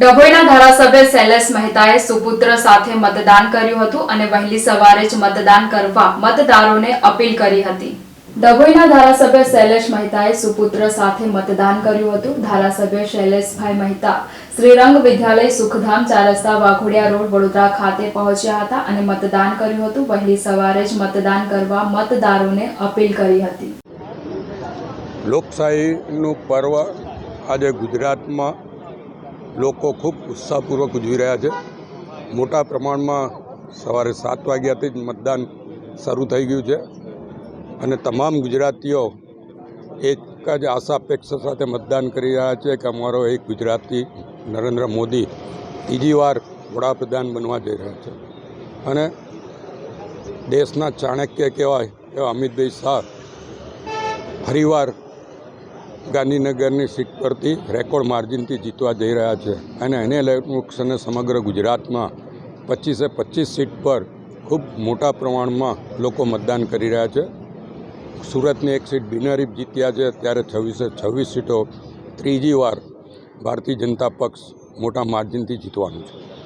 ડભોઈના ધારાસભ્ય શૈલેષ મહેતાએ સુપુત્ર સાથે મતદાન કર્યું હતું અને વહેલી સવારે જ મતદાન કરવા મતદારોને અપીલ કરી હતી. ડભોઈના ધારાસભ્ય શૈલેષ મહેતાએ સુપુત્ર સાથે મતદાન કર્યું હતું. ધારાસભ્ય શૈલેષભાઈ મહેતા શ્રીરંગ વિદ્યાલય સુખધામ ચાર વાઘોડિયા રોડ, વડોદરા ખાતે પહોંચ્યા હતા અને મતદાન કર્યું હતું. વહેલી સવારે જ મતદાન કરવા મતદારોને અપીલ કરી હતી. લોકશાહીનું પર્વ આજે ગુજરાતમાં લોકો ખૂબ ઉત્સાહપૂર્વક ઉજવી રહ્યા છે. મોટા પ્રમાણમાં સવારે સાત વાગ્યાથી જ મતદાન શરૂ થઈ ગયું છે અને તમામ ગુજરાતીઓ એક જ આશા અપેક્ષા સાથે મતદાન કરી રહ્યા છે કે અમારો એક ગુજરાતી નરેન્દ્ર મોદી ત્રીજી વાર વડાપ્રધાન બનવા જઈ રહ્યા છે. અને દેશના ચાણક્ય કહેવાય એવા અમિતભાઈ શાહ ફરીવાર ગાંધીનગરની સીટ પરથી રેકોર્ડ માર્જિનથી જીતવા જઈ રહ્યા છે અને એને લઈને સમગ્ર ગુજરાતમાં પચીસે પચીસ સીટ પર ખૂબ મોટા પ્રમાણમાં લોકો મતદાન કરી રહ્યા છે. સુરતની એક સીટ બિનહરીફ જીત્યા છે, ત્યારે છવ્વીસે છવ્વીસ સીટો ત્રીજી વાર ભારતીય જનતા પક્ષ મોટા માર્જિનથી જીતવાનું છે.